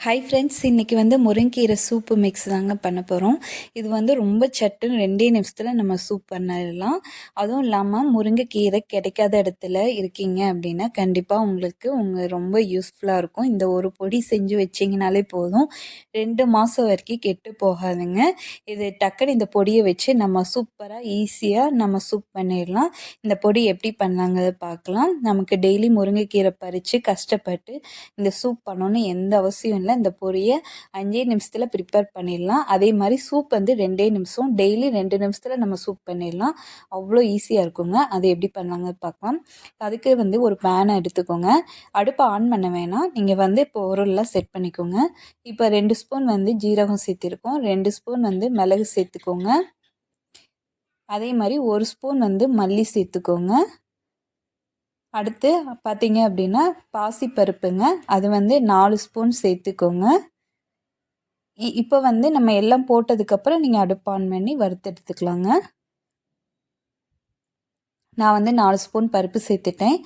Hi friends இன்றைக்கி வந்து முருங்கீரை soup mix தாங்க பண்ண போகிறோம் இது வந்து ரொம்ப சட்டுன்னு ரெண்டே நிமிஷத்தில் நம்ம சூப் பண்ணிடலாம். அதுவும் இல்லாமல் முருங்கைக்கீரை கிடைக்காத இடத்துல இருக்கீங்க அப்படின்னா கண்டிப்பாக உங்களுக்கு உங்கள் ரொம்ப யூஸ்ஃபுல்லாக இருக்கும். இந்த ஒரு பொடி செஞ்சு வச்சிங்கனாலே போதும். ரெண்டு மாதம் வரைக்கும் கெட்டு போகாதுங்க. இது டக்குன்னு இந்த பொடியை வச்சு நம்ம சூப்பராக ஈஸியாக நம்ம சூப் பண்ணிடலாம். இந்த பொடி எப்படி பண்ணலாங்கிறத பார்க்கலாம். நமக்கு டெய்லி முருங்கைக்கீரை பறித்து கஷ்டப்பட்டு இந்த சூப் பண்ணணும்னு எந்த அவசியம் இல்லை இந்த பொரியை அஞ்சே நிமிஷத்தில் ப்ரிப்பேர் பண்ணிடலாம். அதே மாதிரி சூப் வந்து ரெண்டே நிமிஷம். டெய்லி ரெண்டு நிமிஷத்தில் நம்ம சூப் பண்ணிடலாம். அவ்வளோ ஈஸியாக இருக்குங்க. அது எப்படி பண்ணலாங்க பார்க்கலாம். அதுக்கு வந்து ஒரு பேனை எடுத்துக்கோங்க. அடுப்பை ஆன் பண்ண வேணாம். நீங்கள் வந்து இப்போ பொருள்லாம் செட் பண்ணிக்கோங்க. இப்போ ரெண்டு ஸ்பூன் வந்து ஜீரகம் சேர்த்திருக்கோம். ரெண்டு ஸ்பூன் வந்து மிளகு சேர்த்துக்கோங்க. அதே மாதிரி ஒரு ஸ்பூன் வந்து மல்லி சேர்த்துக்கோங்க. அடுத்து பார்த்தீங்க அப்படின்னா பாசிப்பருப்புங்க. அது வந்து நாலு ஸ்பூன் சேர்த்துக்கோங்க. இப்போ வந்து நம்ம எல்லாம் போட்டதுக்கப்புறம் நீங்கள் அடுப்பு ஆன் பண்ணி வறுத்தெடுத்துக்கலாங்க நான் வந்து நாலு ஸ்பூன் பருப்பு சேர்த்துட்டேன்.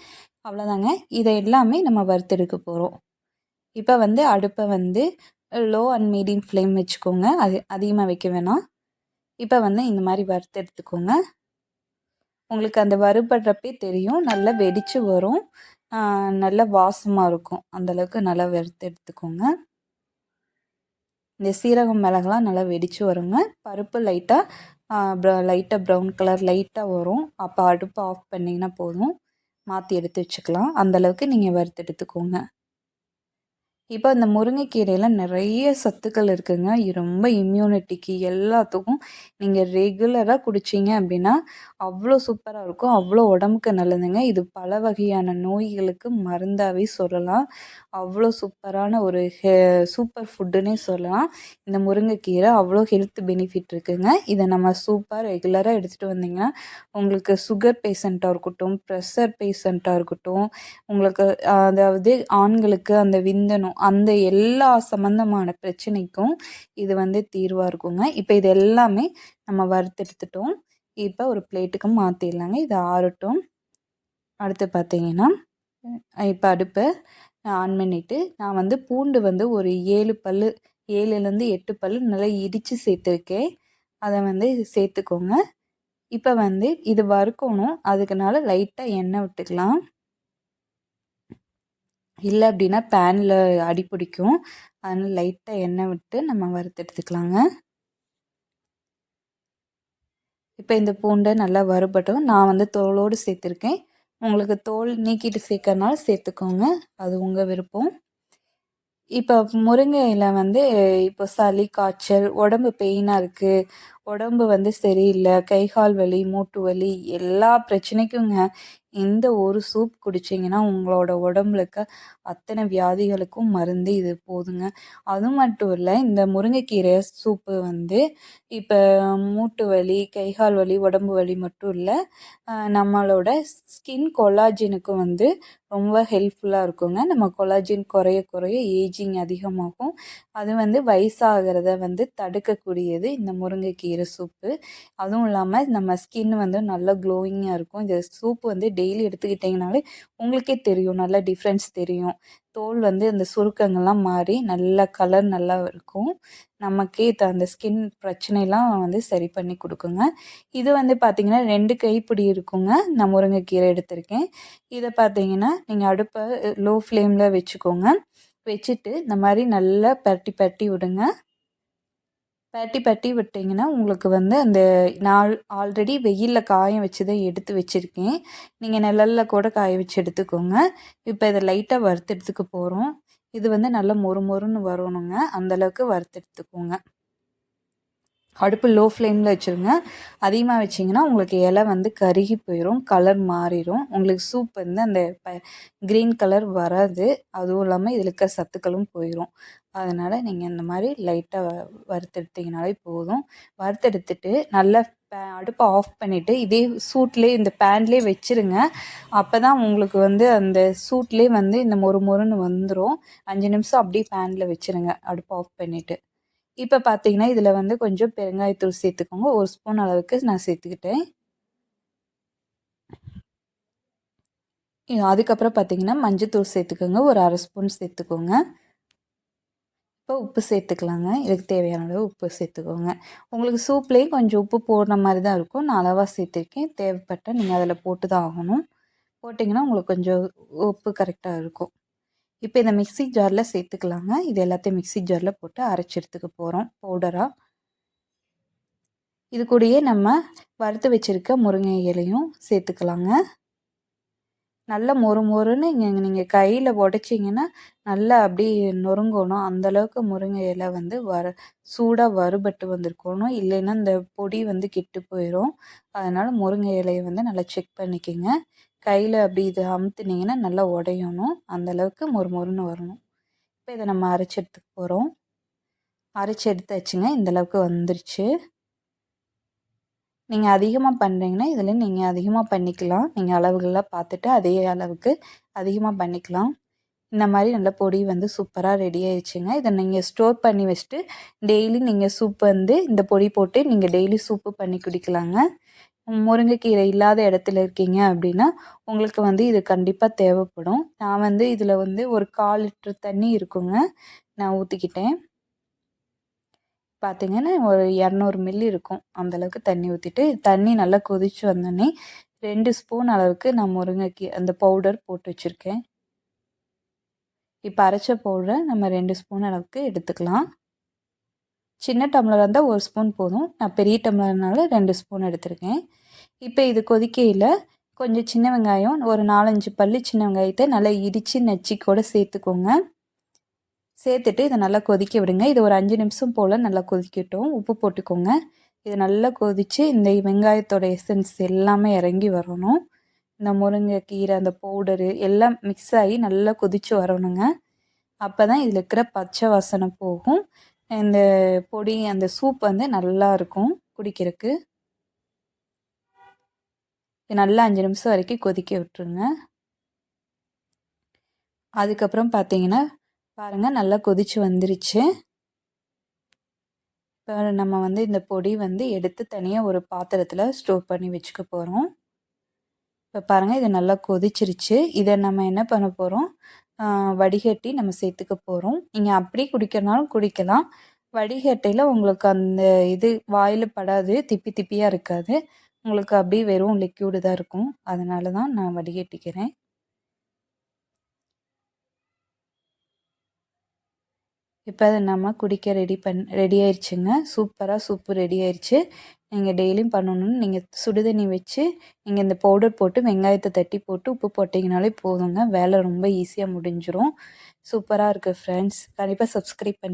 அவ்வளோதாங்க இதை எல்லாமே நம்ம வறுத்தெடுக்க போகிறோம் இப்போ வந்து அடுப்பை வந்து லோ அண்ட் மீடியம் ஃப்ளேம் வச்சுக்கோங்க. அது அதிகமாக வைக்க வேணாம். இப்போ வந்து இந்த மாதிரி வறுத்து எடுத்துக்கோங்க. உங்களுக்கு அந்த வறுபடுறப்பே தெரியும். நல்லா வெடித்து வரும். நல்ல வாசமாக இருக்கும். அந்தளவுக்கு நல்லா வறுத்து எடுத்துக்கோங்க. இந்த சீரகம் மிளகுலாம் நல்லா வெடித்து வருங்க. பருப்பு லைட்டாக ப்ர லைட்டாக ப்ரௌன் கலர் லைட்டாக வரும். அப்போ அடுப்பை ஆஃப் பண்ணிங்கன்னா போதும். மாற்றி எடுத்து வச்சுக்கலாம். அந்தளவுக்கு நீங்கள் வறுத்து எடுத்துக்கோங்க. இப்போ இந்த முருங்கைக்கீரையில் நிறைய சத்துக்கள் இருக்குதுங்க இது ரொம்ப இம்யூனிட்டிக்கு எல்லாத்துக்கும் நீங்கள் ரெகுலராக குடிச்சிங்க அப்படின்னா அவ்வளோ சூப்பராக இருக்கும். அவ்வளோ உடம்புக்கு நல்லதுங்க. இது பல வகையான நோய்களுக்கு மருந்தாகவே சொல்லலாம். அவ்வளோ சூப்பரான ஒரு ஹெ சூப்பர் ஃபுட்டுன்னே சொல்லலாம். இந்த முருங்கைக்கீரை அவ்வளோ ஹெல்த் பெனிஃபிட் இருக்குதுங்க இதை நம்ம சூப்பராக ரெகுலராக எடுத்துகிட்டு வந்தீங்கன்னா உங்களுக்கு சுகர் பேஷண்ட்டாக இருக்கட்டும் ப்ரெஷர் பேஷண்ட்டாக இருக்கட்டும் உங்களுக்கு அதாவது ஆண்களுக்கு அந்த விந்தணும் அந்த எல்லா சம்மந்தமான பிரச்சனைக்கும் இது வந்து தீர்வாக இருக்குங்க. இப்போ இது எல்லாமே நம்ம வறுத்தெடுத்துட்டோம். இப்போ ஒரு பிளேட்டுக்கு மாற்றிடலாங்க இது ஆறட்டும். அடுத்து பார்த்தீங்கன்னா இப்போ அடுப்பை ஆன் பண்ணிவிட்டு நான் வந்து பூண்டு வந்து ஒரு ஏழு பல் ஏழுலேருந்து எட்டு பல் நல்லா இடித்து சேர்த்துருக்கேன். அதை வந்து சேர்த்துக்கோங்க. இப்போ வந்து இது வறுக்கணும். அதுக்குனால லைட்டாக எண்ணெய் விட்டுக்கலாம். இல்லை அப்படின்னா பேனில் அடி பிடிக்கும் அதனால் லைட்டாக எண்ணெய் விட்டு நம்ம வறுத்து எடுத்துக்கலாங்க. இப்போ இந்த பூண்டை நல்லா வறுபட்டும். நான் வந்து தோலோடு சேர்த்துருக்கேன். உங்களுக்கு தோல் நீக்கிட்டு சேர்க்கறனால சேர்த்துக்கோங்க. அது உங்கள் விருப்பம். இப்போ முருங்கையில் வந்து இப்போ சளி காய்ச்சல் உடம்பு பெயினாக இருக்குது உடம்பு வந்து சரியில்லை. கை கால் வலி மூட்டு வலி எல்லா பிரச்சனைக்குங்க. இந்த ஒரு சூப் குடிச்சிங்கன்னா உங்களோட உடம்புல இருக்க அத்தனை வியாதிகளுக்கும் மருந்து இது போதுங்க. அது மட்டும் இல்லை இந்த முருங்கைக்கீரை சூப்பு வந்து இப்போ மூட்டு வலி கை கால் வலி உடம்பு வலி மட்டும் இல்லை நம்மளோட ஸ்கின் கொலாஜினுக்கும் வந்து ரொம்ப ஹெல்ப்ஃபுல்லாக இருக்குங்க. நம்ம கொலாஜின் குறைய குறைய ஏஜிங் அதிகமாகும். அது வந்து வயசாகிறத வந்து தடுக்கக்கூடியது இந்த முருங்கைக்கீரை சூப்பு. அதுவும் இல்லாமல் நம்ம ஸ்கின் வந்து நல்லா க்ளோயிங்காக இருக்கும். இந்த சூப் வந்து டெய்லி எடுத்துக்கிட்டிங்கனாலே உங்களுக்கே தெரியும். நல்லா டிஃப்ரென்ஸ் தெரியும். தோல் வந்து அந்த சுருக்கங்கள்லாம் மாறி நல்ல கலர் நல்லா இருக்கும். நமக்கே அந்த ஸ்கின் பிரச்சனைலாம் வந்து சரி பண்ணி கொடுக்குங்க. இது வந்து பார்த்திங்கன்னா ரெண்டு கைப்பிடி இருக்குங்க. நான் முருங்கைக்கீரை எடுத்திருக்கேன். இதை பார்த்தீங்கன்னா நீங்கள் அடுப்பை லோ ஃப்ளேமில் வச்சுக்கோங்க. வச்சுட்டு இந்த மாதிரி நல்லா பரட்டி பரட்டி விடுங்க. பரட்டி பரட்டி விட்டிங்கன்னா உங்களுக்கு வந்து அந்த நான் ஆல்ரெடி வெயிலில் காய வச்சு தான் எடுத்து வச்சுருக்கேன். நீங்கள் நிழலில் கூட காய வச்சு எடுத்துக்கோங்க. இப்போ இதை லைட்டாக வறுத்தெடுத்துக்க போகிறோம் இது வந்து நல்லா மொறு மொறுன்னு வரணுங்க. அந்தளவுக்கு வறுத்தெடுத்துக்கோங்க. அடுப்பு லோ ஃப்ளேமில் வச்சுருங்க. அதிகமாக வச்சிங்கன்னா உங்களுக்கு இலை வந்து கருகி போயிடும் கலர் மாறிடும் உங்களுக்கு சூப் வந்து அந்த ப க்ரீன் கலர் வராது. அதுவும் இல்லாமல் இதில் இருக்க சத்துக்களும் போயிடும் அதனால் நீங்கள் இந்த மாதிரி லைட்டாக வறுத்தெடுத்திங்கனாலே போதும். வறுத்தெடுத்துட்டு நல்லா பே அடுப்பை ஆஃப் பண்ணிவிட்டு இதே சூட்லேயே இந்த பேன்லேயே வச்சுருங்க. அப்போ தான் உங்களுக்கு வந்து அந்த சூட்லேயே வந்து இந்த மொறு மொறுன்னு வந்துடும் அஞ்சு நிமிஷம் அப்படியே பேனில் வச்சுருங்க அடுப்பை ஆஃப் பண்ணிவிட்டு இப்போ பார்த்தீங்கன்னா இதில் வந்து கொஞ்சம் பெருங்காயத்தூள் சேர்த்துக்கோங்க. ஒரு ஸ்பூன் அளவுக்கு நான் சேர்த்துக்கிட்டேன். அதுக்கப்புறம் பார்த்தீங்கன்னா மஞ்சத்தூள் சேர்த்துக்கோங்க. ஒரு அரை ஸ்பூன் சேர்த்துக்கோங்க. இப்போ உப்பு சேர்த்துக்கலாங்க. இதுக்கு தேவையான அளவு உப்பு சேர்த்துக்கோங்க. உங்களுக்கு சூப்லேயும் கொஞ்சம் உப்பு போடுற மாதிரி தான் இருக்கும். நான் அளவாக சேர்த்துருக்கேன். தேவைப்பட்டால் நீங்கள் அதில் போட்டு தான் ஆகணும். போட்டிங்கன்னா உங்களுக்கு கொஞ்சம் உப்பு கரெக்டாக இருக்கும். இப்போ இந்த மிக்ஸி ஜாரில் சேர்த்துக்கலாங்க. இது எல்லாத்தையும் மிக்ஸி ஜாரில் போட்டு அரைச்சி எடுத்துக்க போகிறோம் பவுடராக இது கூடயே நம்ம வறுத்து வச்சுருக்க முருங்கை இலையும் சேர்த்துக்கலாங்க. நல்லா மொறு மொறுன்னு இங்கே நீங்கள் கையில் உடச்சிங்கன்னா நல்லா அப்படி நொறுங்கணும். அந்தளவுக்கு முருங்கை இலை வந்து வர சூடாக வறுபட்டு வந்திருக்கணும். இல்லைன்னா இந்த பொடி வந்து கெட்டு போயிடும் அதனால் முருங்கை இலையை வந்து நல்லா செக் பண்ணிக்கோங்க. கையில் அப்படி இது அமுத்துனீங்கன்னா நல்லா உடையணும். அந்தளவுக்கு மொறு மொறுன்னு வரணும். இப்போ இதை நம்ம அரைச்சி எடுத்துக்க போகிறோம் அரைச்சி எடுத்தாச்சுங்க இந்தளவுக்கு வந்துருச்சு. நீங்கள் அதிகமாக பண்ணுறீங்கன்னா இதில் நீங்கள் அதிகமாக பண்ணிக்கலாம். நீங்கள் அளவுகள்லாம் பார்த்துட்டு அதே அளவுக்கு அதிகமாக பண்ணிக்கலாம். இந்த மாதிரி நல்ல பொடி வந்து சூப்பராக ரெடி ஆயிடுச்சுங்க. இதை நீங்கள் ஸ்டோர் பண்ணி வச்சுட்டு டெய்லி நீங்கள் சூப் வந்து இந்த பொடி போட்டு நீங்கள் டெய்லி சூப்பு பண்ணி குடிக்கலாங்க. முருங்கைக்கீரை இல்லாத இடத்துல இருக்கீங்க அப்படின்னா உங்களுக்கு வந்து இது கண்டிப்பாக தேவைப்படும். நான் வந்து இதில் வந்து ஒரு கால் லிட்டர் தண்ணி இருக்குங்க நான் ஊற்றிக்கிட்டேன் பார்த்திங்கன்னா ஒரு இரநூறு மில்லி இருக்கும். அந்தளவுக்கு தண்ணி ஊற்றிட்டு தண்ணி நல்லா கொதித்து வந்தோடனே ரெண்டு ஸ்பூன் அளவுக்கு நான் முருங்கைக்கீ அந்த பவுடர் போட்டு வச்சுருக்கேன். இப்போ அரைச்ச பவுடரை நம்ம ரெண்டு ஸ்பூன் அளவுக்கு எடுத்துக்கலாம். சின்ன டம்ளராக இருந்தால் ஒரு ஸ்பூன் போதும். நான் பெரிய டம்ளர்னால ரெண்டு ஸ்பூன் எடுத்திருக்கேன். இப்போ இது கொதிக்கையில் கொஞ்சம் சின்ன வெங்காயம் ஒரு நாலஞ்சு பல்லு சின்ன வெங்காயத்தை நல்லா இடித்து நச்சு கூட சேர்த்துக்கோங்க. சேர்த்துட்டு இதை நல்லா கொதிக்க விடுங்க. இது ஒரு அஞ்சு நிமிஷம் போல் நல்லா கொதிக்கட்டும். உப்பு போட்டுக்கோங்க. இது நல்லா கொதித்து இந்த வெங்காயத்தோட எசன்ஸ் எல்லாமே இறங்கி வரணும். இந்த முருங்கைக்கீரை அந்த பவுடரு எல்லாம் மிக்ஸ் ஆகி நல்லா கொதித்து வரணுங்க. அப்போ தான் இதில் இருக்கிற பச்சை வாசனை போகும். இந்த பொடி அந்த சூப் வந்து நல்லா இருக்கும் குடிக்கிறதுக்கு. நல்லா அஞ்சு நிமிஷம் வரைக்கும் கொதிக்க விட்டுருங்க. அதுக்கப்புறம் பார்த்தீங்கன்னா பாருங்கள் நல்லா கொதித்து வந்துருச்சு. இப்போ நம்ம வந்து இந்த பொடி வந்து எடுத்து தனியாக ஒரு பாத்திரத்தில் ஸ்டோர் பண்ணி வச்சுக்க போகிறோம் இப்போ பாருங்கள் இது நல்லா கொதிச்சிருச்சு. இதை நம்ம என்ன பண்ண போகிறோம் வடிகட்டி நம்ம சேர்த்துக்க போகிறோம் நீங்கள் அப்படி குடிக்கிறனாலும் குடிக்கலாம். வடிகட்டையில் உங்களுக்கு அந்த இது வாயில் படாது திப்பி திப்பியாக இருக்காது. உங்களுக்கு அப்படியே வெறும் லிக்யூடு தான் இருக்கும். அதனால தான் நான் வடிகட்டிக்கிறேன். இப்போ அதை நம்ம குடிக்க ரெடி பண் ரெடி ஆயிடுச்சுங்க சூப்பராக சூப்பு ரெடி ஆயிடுச்சு நீங்கள் டெய்லியும் பண்ணணுன்னு நீங்கள் சுடுதண்ணி வச்சு நீங்கள் இந்த பவுடர் போட்டு வெங்காயத்தை தட்டி போட்டு உப்பு போட்டிங்கனாலே போதுங்க. வேலை ரொம்ப ஈஸியாக முடிஞ்சிடும் சூப்பராக இருக்குது ஃப்ரெண்ட்ஸ் கண்டிப்பாக சப்ஸ்கிரைப் பண்ணி